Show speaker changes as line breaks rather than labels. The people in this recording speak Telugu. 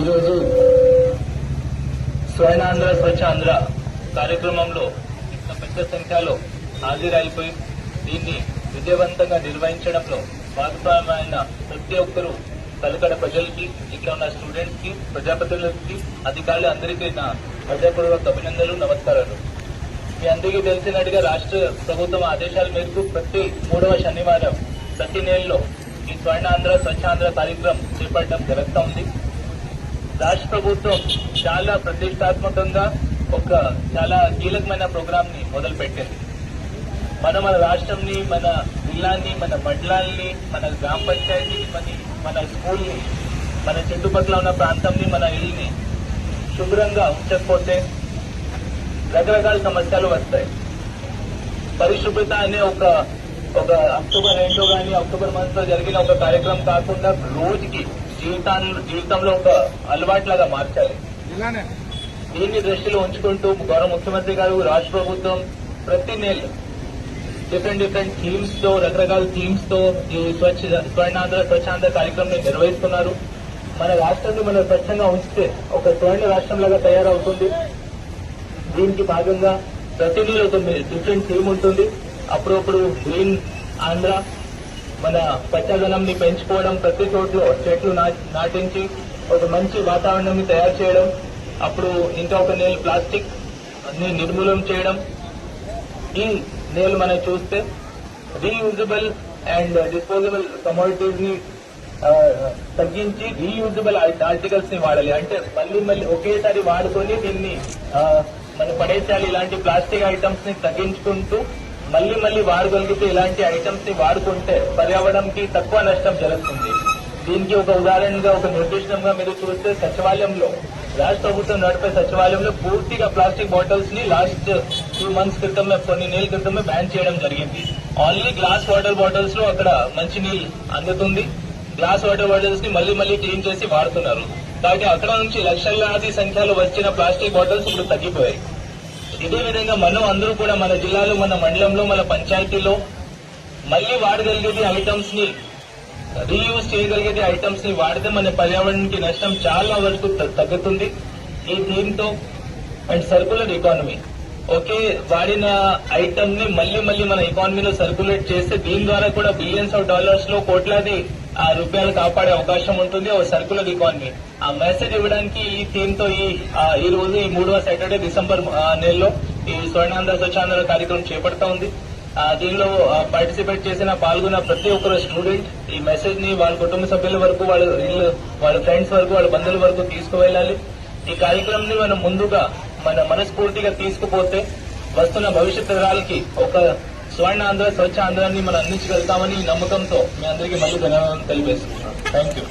ఈరోజు స్వర్ణాంధ్ర స్వచ్ఛ ఆంధ్ర కార్యక్రమంలో ఇంత పెద్ద సంఖ్యలో హాజరైపోయి దీన్ని విజయవంతంగా నిర్వహించడంలో భాగస్వామ్యమైన ప్రతి ఒక్కరూ కలకడ ప్రజలకి ఇక్కడ ఉన్న స్టూడెంట్స్కి ప్రజాప్రతినిధులకి అధికారులు అందరికీ నా ప్రజాపూర్వక అభినందనలు నమస్కారాలు. మీ అందరికీ తెలిసినట్టుగా రాష్ట్ర ప్రభుత్వం ఆదేశాల మేరకు ప్రతి మూడవ శనివారం ప్రతి నెలలో ఈ స్వర్ణాంధ్ర స్వచ్ఛాంధ్ర కార్యక్రమం చేపట్టడం జరుగుతూ ఉంది. రాష్ట్ర ప్రభుత్వం చాలా ప్రతిష్టాత్మకంగా ఒక చాలా కీలకమైన ప్రోగ్రామ్ని మొదలు పెట్టింది మన రాష్ట్రంని మన జిల్లాని మన మండలాల్ని మన గ్రామ పంచాయతీని మన మన స్కూల్ని మన చుట్టుపక్కల ఉన్న ప్రాంతంని మన ఇల్లుని శుభ్రంగా ఉంచకపోతే రకరకాల సమస్యలు వస్తాయి. పరిశుభ్రత అనే ఒక ఒక అక్టోబర్ రెండో కానీ అక్టోబర్ మంత్లో జరిగిన ఒక కార్యక్రమం కాకుండా రోజుకి జీవితాన్ని జీవితంలో ఒక అలవాట్లాగా మార్చాలి. దీన్ని దృష్టిలో ఉంచుకుంటూ గౌరవ ముఖ్యమంత్రి గారు రాష్ట్ర ప్రభుత్వం ప్రతి నెల డిఫరెంట్ డిఫరెంట్ థీమ్స్తో రకరకాల థీమ్స్తో ఈ స్వచ్ఛ స్వర్ణాంధ్ర స్వచ్ఛాంధ్ర కార్యక్రమం నిర్వహిస్తున్నారు. మన రాష్ట్రాన్ని మనం స్వచ్ఛంగా ఉంచితే ఒక స్వర్ణ రాష్ట్రం లాగా తయారవుతుంది. దీనికి భాగంగా ప్రతి నెల ఒక డిఫరెంట్ థీమ్ ఉంటుంది. అప్పుడప్పుడు గ్రీన్ ఆంధ్ర మన పచ్చదనంని పెంచుకోవడం ప్రతి చోట్ల చెట్లు నా- నాటించి ఒక మంచి వాతావరణాన్ని తయారు చేయడం అప్పుడు ఇంకా ఒక నేల ప్లాస్టిక్ని నిర్మూలన చేయడం. ఈ నేలు మనం చూస్తే రీయూజబుల్ అండ్ డిస్పోజబుల్ కమోడిటీస్ని తగ్గించి రీయూజబుల్ ఆర్టికల్స్ని వాడాలి. అంటే మళ్ళీ మళ్ళీ ఒకేసారి వాడుకొని దీన్ని మనం పడేసేయాలి. ఇలాంటి ప్లాస్టిక్ ఐటమ్స్ని తగ్గించుకుంటూ మళ్ళీ మళ్ళీ వాడగలిగితే ఇలాంటి ఐటమ్స్ని వాడుకుంటే పర్యావరణంకి తక్కువ నష్టం జరుగుతుంది. దీనికి ఒక ఉదాహరణగా ఒక నిర్దిష్టంగా మీరు చూస్తే సచివాలయంలో రాష్ట్ర ప్రభుత్వం నడిపే సచివాలయంలో పూర్తిగా ప్లాస్టిక్ బాటిల్స్ని లాస్ట్ టూ మంత్స్ క్రితమే కొన్ని నెలల క్రితమే బ్యాన్ చేయడం జరిగింది. ఓన్లీ గ్లాస్ వాటర్ బాటిల్స్లో అక్కడ మంచి నీళ్ళు అందుతుంది. గ్లాస్ వాటర్ బాటిల్స్ని మళ్ళీ మళ్ళీ క్లీన్ చేసి వాడుతున్నారు. కాబట్టి అక్కడ నుంచి లక్షలాది సంఖ్యలో వచ్చిన ప్లాస్టిక్ బాటిల్స్ ఇప్పుడు తగ్గిపోయాయి. ఇదే విధంగా మనం అందరూ కూడా మన జిల్లాలో మన మండలంలో మన పంచాయతీలో మళ్ళీ వాడగలిగేది ఐటమ్స్ని రీయూజ్ చేయగలిగే ఐటమ్స్ని వాడితే మన పర్యావరణానికి నష్టం చాలా వరకు తగ్గుతుంది. ఈ దీంతో అండ్ సర్కులర్ ఎకానమీ ఒకే వాడిన ఐటమ్ని మళ్ళీ మళ్ళీ మన ఎకానమీలో సర్కులేట్ చేస్తే దీని ద్వారా కూడా బిలియన్స్ ఆఫ్ డాలర్స్లో కోట్లాది ఆ రూపాయలు కాపాడే అవకాశం ఉంటుంది ఓ సర్కులర్ ఎకానమీ ఆ మెసేజ్ ఇవ్వడానికి ఈ థీమ్తో ఈ ఈ రోజు ఈ మూడవ సాటర్డే డిసెంబర్ నెలలో ఈ స్వర్ణాంధ్ర స్వచ్ఛాంధ్ర కార్యక్రమం చేపడతా ఉంది. ఆ, దీనిలో పార్టిసిపేట్ చేసిన పాల్గొన్న ప్రతి ఒక్కరు స్టూడెంట్ ఈ మెసేజ్ని వాళ్ళ కుటుంబ సభ్యుల వరకు వాళ్ళ ఇల్లు వాళ్ళ ఫ్రెండ్స్ వరకు వాళ్ళ బంధువుల వరకు తీసుకువెళ్ళాలి. ఈ కార్యక్రమం ని మనం ముందుగా మన మనస్ఫూర్తిగా తీసుకుపోతే వస్తున్న భవిష్యత్ తరాలకి ఒక స్వర్ణ ఆంధ్ర స్వచ్ఛ ఆంధ్రాన్ని మనం అందించగలుగుతామని నమ్మకంతో మీ అందరికీ మళ్ళీ ధన్యవాదాలు తెలియజేస్తున్నాను థ్యాంక్ యూ